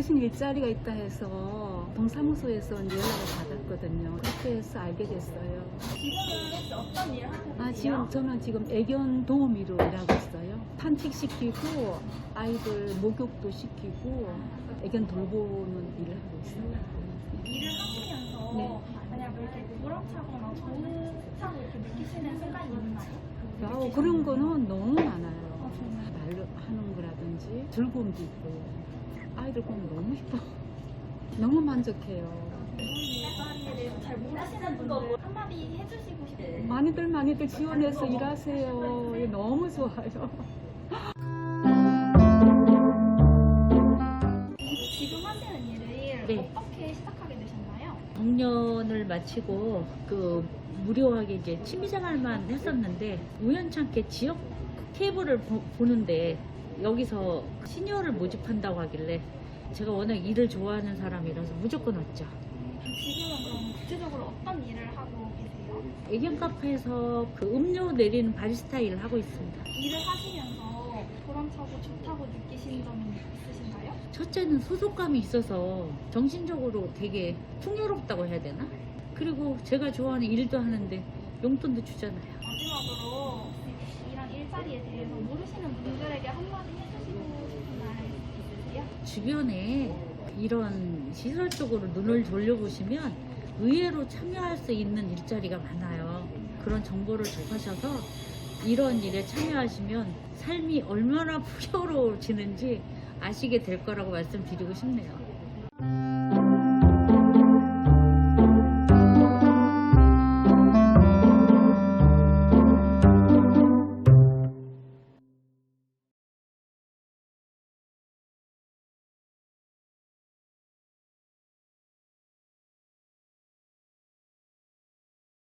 어르신 일자리가 있다 해서 동사무소에서 연락을 받았거든요. 그렇게 해서 알게 됐어요. 지금은 어떤 일을 하고 계세요? 아, 지금 저는 지금 애견 도우미로 일하고 있어요. 산책시키고 아이들 목욕도 시키고 애견 돌보는 일을 하고 있어요. 일을 하시면서 네. 만약 이렇게 보람차거나 좋다고 이렇게 느끼시는 순간이 있나요? 아우, 그런 거는 너무 많아요. 아. 말로 하는 거라든지 즐거움도 있고 아이들 보면 너무 예뻐. 너무 만족해요. 잘 모르시는 분들 한마디 해주시고 싶어요. 많이들 많이들 지원해서 일하세요. 너무 좋아요. 지금 하시는 일을 네. 어떻게 시작하게 되셨나요? 정년을 마치고 그 무료하게 이제 취미생활만 했었는데 우연찮게 지역 케이블을 보, 보는데 여기서 시니어를 모집한다고 하길래 제가 워낙 일을 좋아하는 사람이라서 무조건 왔죠. 지금은 그럼 구체적으로 어떤 일을 하고 계세요? 애견 카페에서 그 음료 내리는 바리스타 일을 하고 있습니다. 일을 하시면서 보람차고 좋다고 느끼시는 점이 있으신가요? 첫째는 소속감이 있어서 정신적으로 되게 풍요롭다고 해야 되나? 그리고 제가 좋아하는 일도 하는데 용돈도 주잖아요. 마지막으로 이런 일자리에 대해서 모르시는 분들에게 한마디 해주시고 싶은 말 있으세요? 주변에 이런 시설 쪽으로 눈을 돌려보시면 의외로 참여할 수 있는 일자리가 많아요. 그런 정보를 접하셔서 이런 일에 참여하시면 삶이 얼마나 풍요로워지는지 아시게 될 거라고 말씀드리고 싶네요.